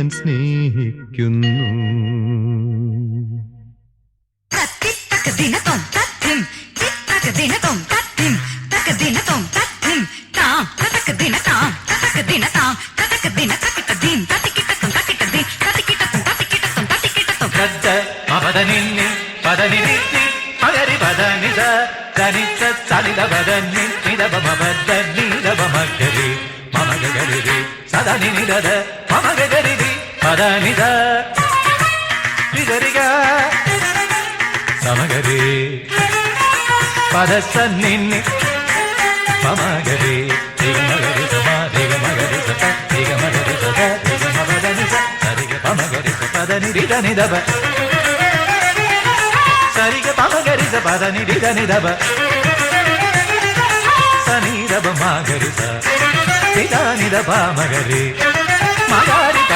ഞാൻ സ്നേഹിക്കുന്നു ദിനത്തും തത്തിൻ ദിനത്തും തത്തിൻ ദിനത്തും തത്തിൻ താം ദിനത്താം ദിനത്താം ദിനത്തിൻ തത്തിക്കിട്ടും തത്തിക്കിട്ടും തത്തിക്കിട്ടും തത്തിക്കിട്ടും തത്തിക്കിട്ടും കത്ത പതനിന്നി പതനിന്നി പകരി പതനിത കനിച്ച ചലിത പതന്നി നിതവ മബദ്ധ നീതവ മഗ്ഗരി മമഗരി സദനി നിരത മമഗരി పదనిద నిదరిగా సమగరే పదస నిన్ని పమగరే దిగమగరి సమ దిగమగరి సత దిగమగరి సత దిగమగరి సరిగ పమగరి సపద నిరిద నిదబ సరిగ పమగరి సపద నిరిద నిదబ సనీరబ మాగరి స నిద నిద పామగరి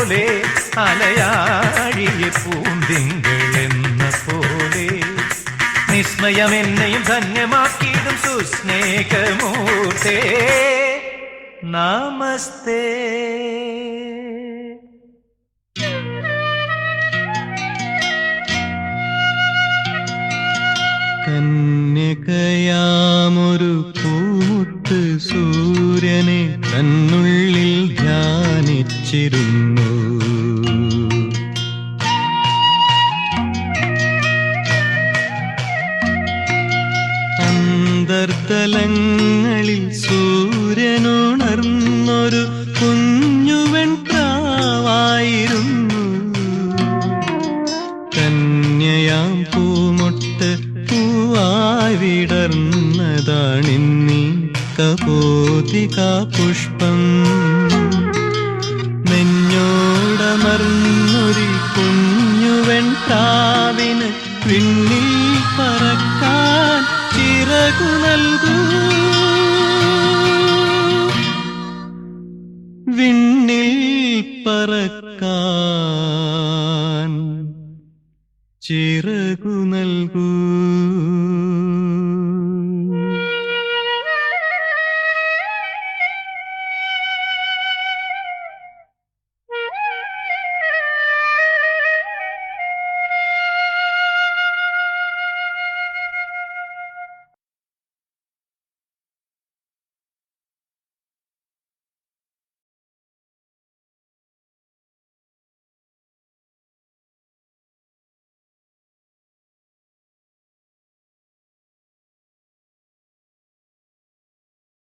പോലെ അലയാടിയ പൂന്തിങ്കളെന്ന പോലെ. നിസ്മയം എന്നെയും ധന്യമാക്കിയിടും സുസ്നേഹമൂർത്തേ. നമസ്തേ. കന്യകയാമൊരു സൂര്യനുണർന്നൊരു കുഞ്ഞുവൻ പ്രാവായിരുന്നു. കന്യയാം പൂമൊട്ട് പൂവായി വിടർന്നതാണിന്നീ കപോതികാ പുഷ്പം. ചിറകു നൽകൂ.